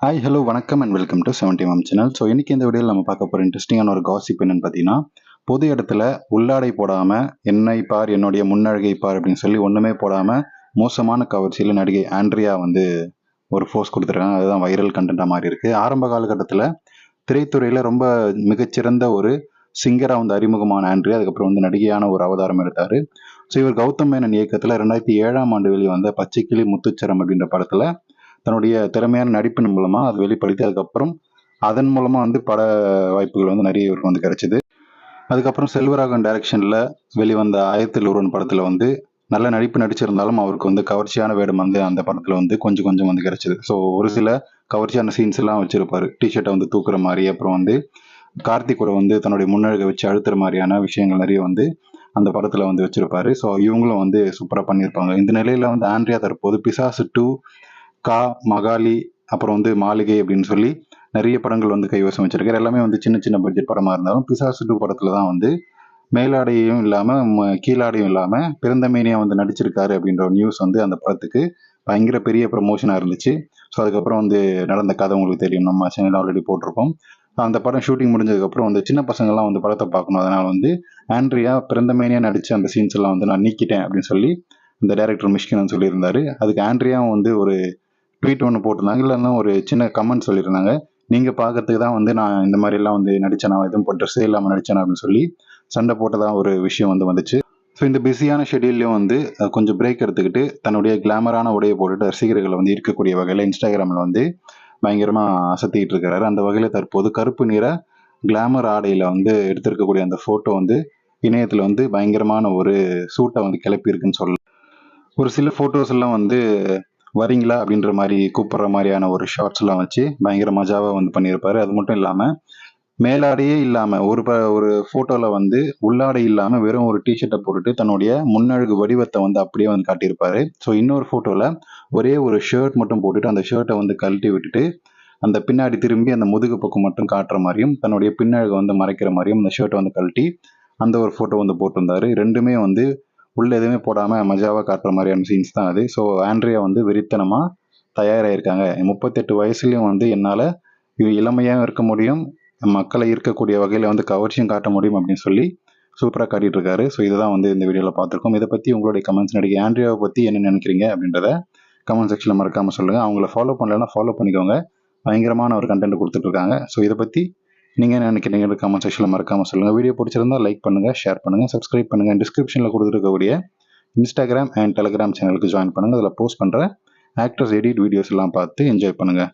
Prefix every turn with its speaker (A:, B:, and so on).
A: Hi hello வணக்கம் and welcome to seventy ma'am channel so இன்றைக்கி இந்த வீடியோவில் நம்ம பார்க்க போகிற இன்ட்ரெஸ்டிங்கான ஒரு காசிப் என்னன்னு பார்த்தீங்கன்னா பொது இடத்துல உள்ளாடை போடாமல் என்னை பார் என்னுடைய முன்னழகை பார் அப்படின்னு சொல்லி ஒன்றுமே போடாமல் மோசமான கவர்ச்சியில் நடிகை ஆண்ட்ரியா வந்து ஒரு ஃபோர்ஸ் கொடுத்துருக்காங்க. அதுதான் வைரல் கண்டென்ட்டாக மாதிரி இருக்குது ஆரம்ப காலகட்டத்தில் திரைத்துறையில் ரொம்ப மிகச்சிறந்த ஒரு சிங்கராக வந்து அறிமுகமான ஆண்ட்ரியா அதுக்கப்புறம் வந்து நடிகையான ஒரு அவதாரம் எடுத்தார். ஸோ இவர் கௌதம் மேனன் இயக்கத்தில் ரெண்டாயிரத்தி ஏழாம் ஆண்டு வெளியே வந்த பச்சைக்கிளி முத்துச்சரம் அப்படின்ற படத்தில் தன்னுடைய திறமையான நடிப்பின் மூலமாக அது வெளிப்படுத்தி அதுக்கப்புறம் அதன் மூலமாக வந்து பட வாய்ப்புகள் வந்து நிறைய இவருக்கு வந்து கிடைச்சிது. அதுக்கப்புறம் செல்வராகவன் டைரக்ஷனில் வெளிவந்த ஆயத்தில் ஒருவன் படத்தில் வந்து நல்ல நடிப்பு நடிச்சிருந்தாலும் அவருக்கு வந்து கவர்ச்சியான வேடம் வந்து அந்த படத்தில் வந்து கொஞ்சம் கொஞ்சம் வந்து கிடைச்சிது. ஸோ ஒரு சில கவர்ச்சியான சீன்ஸ் எல்லாம் வச்சிருப்பாரு. டிஷர்ட்டை வந்து தூக்குற மாதிரி அப்புறம் வந்து கார்த்திக் கூட வந்து தன்னுடைய முன்னழகை வச்சு அழுத்துற மாதிரியான விஷயங்கள் நிறைய வந்து அந்த படத்தில் வந்து வச்சிருப்பாரு. ஸோ இவங்களும் வந்து சூப்பராக பண்ணியிருப்பாங்க. இந்த நிலையில் வந்து ஆண்ட்ரியா தற்போது பிசாசு டூ கா மகாலி அப்புறம் வந்து மாளிகை அப்படின்னு சொல்லி நிறைய படங்கள் வந்து கைவசம் வச்சிருக்காரு. எல்லாமே வந்து சின்ன சின்ன பட்ஜெட் படமாக இருந்தாலும் பிசாசு டூ படத்தில் தான் வந்து மேலாடையும் இல்லாமல் கீழாடையும் இல்லாமல் பிறந்தமேனியாக வந்து நடிச்சிருக்காரு அப்படின்ற ஒரு நியூஸ் வந்து அந்த படத்துக்கு பயங்கர பெரிய ப்ரமோஷனாக இருந்துச்சு. ஸோ அதுக்கப்புறம் வந்து நடந்த கதை உங்களுக்கு தெரியும். நம்ம சேனல் ஆல்ரெடி போட்டிருப்போம். அந்த படம் ஷூட்டிங் முடிஞ்சதுக்கப்புறம் வந்து சின்ன பசங்கள்லாம் வந்து படத்தை பார்க்கணும். அதனால் வந்து ஆண்ட்ரியா பிறந்தமேனியா நடித்த அந்த சீன்ஸ் எல்லாம் வந்து நான் நீக்கிட்டேன் அப்படின்னு சொல்லி இந்த டைரக்டர் மிஷ்கின் சொல்லியிருந்தாரு. அதுக்கு ஆண்ட்ரியாவும் வந்து ஒரு ட்வீட் ஒன்று போட்டிருந்தாங்க. இல்லைன்னா ஒரு சின்ன கமெண்ட் சொல்லியிருந்தாங்க. நீங்கள் பார்க்கறதுக்கு தான் வந்து நான் இந்த மாதிரிலாம் வந்து நடித்தேன் எதுவும் ட்ரெஸ்ஸே இல்லாமல் நடித்தேன் அப்படின்னு சொல்லி சண்டை போட்டதான் ஒரு விஷயம் வந்து வந்துச்சு. ஸோ இந்த பிஸியான ஷெடியூல்லையும் வந்து கொஞ்சம் பிரேக் எடுத்துக்கிட்டு தன்னுடைய கிளாமரான உடையை போட்டுட்டு ரசிகர்களை வந்து இருக்கக்கூடிய வகையில் இன்ஸ்டாகிராமில் வந்து பயங்கரமாக அசத்திக்கிட்டு இருக்கிறாரு அந்த வகையில் தற்போது கருப்பு நிற கிளாமர் ஆடையில் வந்து எடுத்திருக்கக்கூடிய அந்த ஃபோட்டோ வந்து இணையத்தில் வந்து பயங்கரமான ஒரு சூட்டை வந்து கிளப்பியிருக்குன்னு சொல்லலாம். ஒரு சில ஃபோட்டோஸ் எல்லாம் வந்து வரீங்களா அப்படின்ற மாதிரி கூப்பிடுற மாதிரியான ஒரு ஷார்ட்ஸ்லாம் வச்சு பயங்கர மஜாவாக வந்து பண்ணியிருப்பாரு. அது மட்டும் இல்லாமல் மேலாடையே இல்லாமல் ஒரு ப ஒரு ஃபோட்டோவில் வந்து உள்ளாடை இல்லாமல் வெறும் ஒரு டிஷர்ட்டை போட்டுட்டு தன்னுடைய முன்னழகு வடிவத்தை வந்து அப்படியே வந்து காட்டியிருப்பாரு. ஸோ இன்னொரு ஃபோட்டோவில் ஒரே ஒரு ஷர்ட் மட்டும் போட்டுட்டு அந்த ஷர்ட்டை வந்து கழட்டி விட்டுட்டு அந்த பின்னாடி திரும்பி அந்த முதுகு பக்கம் மட்டும் காட்டுற மாதிரியும் தன்னுடைய பின்னழகை வந்து மறைக்கிற மாதிரியும் அந்த ஷர்ட்டை வந்து கழட்டி அந்த ஒரு ஃபோட்டோ வந்து போட்டிருந்தாரு. ரெண்டுமே வந்து உள்ள எதுவுமே போடாமல் மஜாவாக காட்டுற மாதிரியான சீன்ஸ் தான் அது. ஸோ ஆண்ட்ரியா வந்து வெறித்தனமாக தயாராகிருக்காங்க முப்பத்தெட்டு வயசுலேயும் வந்து என்னால் இது இளமையாகவும் இருக்க முடியும். மக்களை ஈர்க்கக்கூடிய வகையில் வந்து கவர்ச்சியும் காட்ட முடியும் அப்படின்னு சொல்லி சூப்பராக காட்டிட்டு இருக்காரு ஸோ இதுதான் வந்து இந்த வீடியோவில் பார்த்துருக்கோம். இதை பற்றி உங்களுடைய கமெண்ட்ஸ் நடிகை ஆண்ட்ரியாவை பற்றி என்ன நினைக்கிறீங்க அப்படின்றத கமெண்ட் செக்ஷனில் மறக்காமல் சொல்லுங்கள் அவங்கள ஃபாலோ பண்ணலன்னா ஃபாலோ பண்ணிக்கோங்க. பயங்கரமான ஒரு கண்டென்ட் கொடுத்துட்ருக்காங்க ஸோ இதை பற்றி நீங்கள் என்ன நினைக்கிறீங்க கமெண்ட் செக்ஷனில் மறக்காமல் சொல்லுங்கள் வீடியோ பிடிச்சிருந்தா லைக் பண்ணுங்கள் ஷேர் பண்ணுங்கள் சப்ஸ்கிரைப் பண்ணுங்கள் டிஸ்கிரிப்ஷனில் கொடுத்துருக்கக்கூடிய இன்ஸ்டாகிராம் அண்ட் டெலிகிராம் சேனலுக்கு ஜாயின் பண்ணுங்கள் அதில் போஸ்ட் பண்ணுற ஆக்டர்ஸ் எடிட் வீடியோஸ் எல்லாம் பார்த்து என்ஜாய் பண்ணுங்கள்